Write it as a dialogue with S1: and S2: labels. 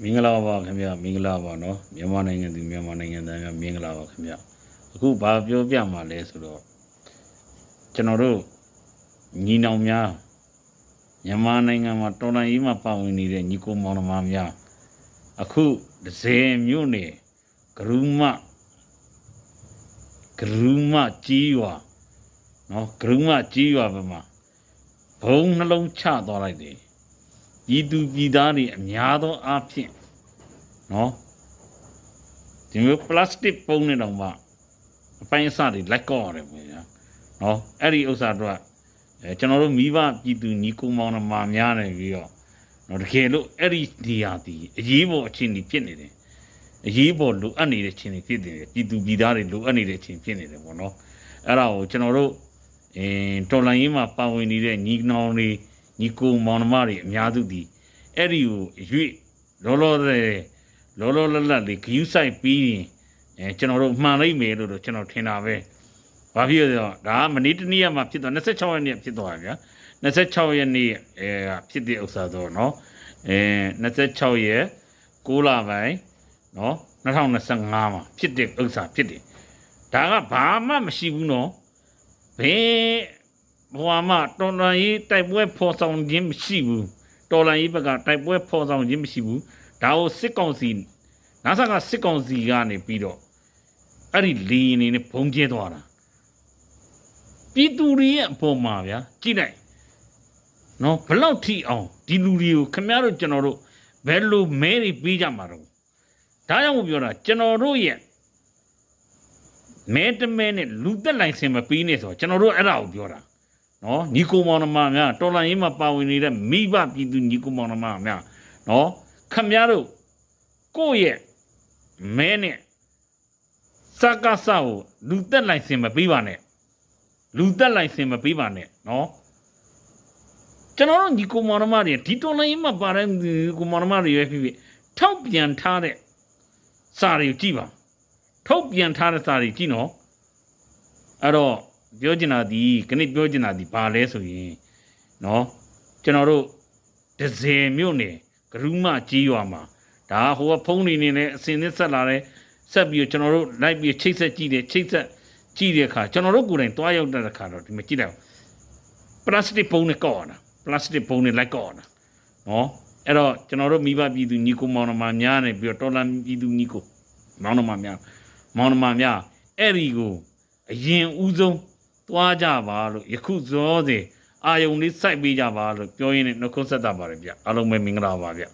S1: မင်္ဂလာပါခင်ဗျမင်္ဂလာပါနော်မြန်မာနိုင်ငံသူမြန်မာနိုင်ငံသားများမင်္ဂလာပါခင်ဗျအခုဘာပြောပြမှာလဲဆိုတော့ကျွန်တော်တို့ညီနောင်များမြန်မာနိုင်ငံမှာတော်လှန်ရေးမှာပါဝင်နေတဲ့ညီကိုမောင်နှမများအခုဒဇယ်မြို့နယ်ဂရုမဂရုမကြီးရွာနော်ဂရုမကြီးရွာဘက်မှာဘုံနှလုံးချသွားလိုက်တယ် ပြည်သူပြည်သားတွေအများသောအားဖြင့်နော်ဒီမျိုးပလတ်စတစ်ပုံးနေတော့မှအပိုင်းအစတွေလက်ကောက်ရတယ်ပေါ့ဗျာနော်အဲ့ဒီဥစ္စာတော့အဲကျွန်တော်တို့မိဘပြည်သူညီကိုမောင်နှမများနေပြီးတော့နော်တကယ်လို့အဲ့ဒီနေရာဒီအရေးပေါ်အခြေအနေဖြစ်နေတယ်အရေးပေါ်လိုအပ်နေတဲ့အခြေအနေဖြစ်နေတယ်ပြည်သူပြည်သားတွေလိုအပ်နေတဲ့အခြေအနေဖြစ်နေတယ်ပေါ့နော်အဲ့ဒါကိုကျွန်တော်တို့အင်းတော်လိုင်းရေးမှာပါဝင်နေတဲ့ညီနောင်တွေ ညီကိုမောင်နှမတွေအများစုဒီအဲ့ဒီကိုရွေ့လောလောဆယ်လောလောလတ်လတ်လေးဂယူးဆိုင်ပြီးရင်အဲကျွန်တော်တို့မှန်လိုက်မယ်လို့တော့ကျွန်တော်ထင်တာပဲ။ဘာဖြစ်လဲဆိုတော့ဒါကမနေ့တနေ့ကမှဖြစ်သွား26ရက်နေ့ဖြစ်သွားပြီဗျာ။26ရက်နေ့အဲဖြစ်တဲ့ဥစ္စာဆိုတော့နော်။အဲ26ရက်6လပိုင်းနော်2025မှာဖြစ်တဲ့ဥစ္စာဖြစ်တယ်။ဒါကဘာမှမရှိဘူးနော်။ဘယ် ဘဝမှာတော်လန်ရေးတိုက်ပွဲဖော်ဆောင်ခြင်းမရှိဘူးတော်လန်ရေးဘက်ကတိုက်ပွဲဖော်ဆောင်ခြင်းမရှိဘူးဒါကိုစစ်ကောင်စီနာဆာကစစ်ကောင်စီကနေပြီးတော့အဲ့ဒီလီရင်နေနဲ့ဘုံကျဲသွားတာပြည်သူတွေရဲ့အပေါ်မှာဗျာကြည့်လိုက်နော်ဘလောက်ထိအောင်ဒီလူတွေကိုခမရတို့ကျွန်တော်တို့ဘယ်လိုမဲတွေပေးကြမှာတော့ဒါကြောင့်မို့ပြောတာကျွန်တော်တို့ရဲ့မဲတမဲနဲ့လူသက်လိုင်စင်မပေးနဲ့ဆိုတော့ကျွန်တော်တို့အဲ့ဒါကိုပြောတာ နော်ညီကိုမောင်နှမများတော်လန်ရေးမှာပါဝင်နေတဲ့မိဘပြည်သူညီကိုမောင်နှမများနော်ခမများတို့ကိုယ့်ရဲ့မဲနဲ့စကားဆောက်လူသက်လိုက်စင်မပေးပါနဲ့လူသက်လိုက်စင်မပေးပါနဲ့နော်ကျွန်တော်တို့ညီကိုမောင်နှမတွေဒီတော်လန်ရေးမှာပါတဲ့ညီကိုမောင်နှမတွေပဲဖြစ်ဖြစ်ထောက်ပြန်ထားတဲ့စာတွေကိုကြည့်ပါထုတ်ပြန်ထားတဲ့စာတွေကြည့်နော်အဲ့တော့ ပြောချင်တာဒီခဏပြောချင်တာဒီဘာလဲဆိုရင်เนาะကျွန်တော်တို့ဒဇယ်မြို့နယ်ဂရုမကြီးရွာမှာဒါဟိုကဖုန်းနေနေနဲ့အစင်သစ်ဆက်လာတယ်ဆက်ပြီးတော့ကျွန်တော်တို့လိုက်ပြီးချိတ်ဆက်ကြည့်တယ်ချိတ်ဆက်ကြည့်တဲ့အခါကျွန်တော်တို့ကိုယ်တိုင်တွားရောက်တဲ့အခါတော့ဒီမကြည့်တော့ပလတ်စတစ်ပုံးနဲ့ကောက်ရတာပလတ်စတစ်ပုံးနဲ့လိုက်ကောက်ရတာเนาะအဲ့တော့ကျွန်တော်တို့မိဘပြည်သူညီကိုမောင်နှမများနေပြီးတော့တော်လန်ပြည်သူညီကိုမောင်နှမများမောင်နှမများအဲ့ဒီကို အရင်ဦးဆုံး သွားကြပါလို့ယခုဇောစေအာယုံလေးစိုက်ပေးကြပါလို့ပြောရင်းနဲ့နှုတ်ခွန်းဆက်တာပါတယ်ဗျအားလုံးပဲမင်္ဂလာပါဗျ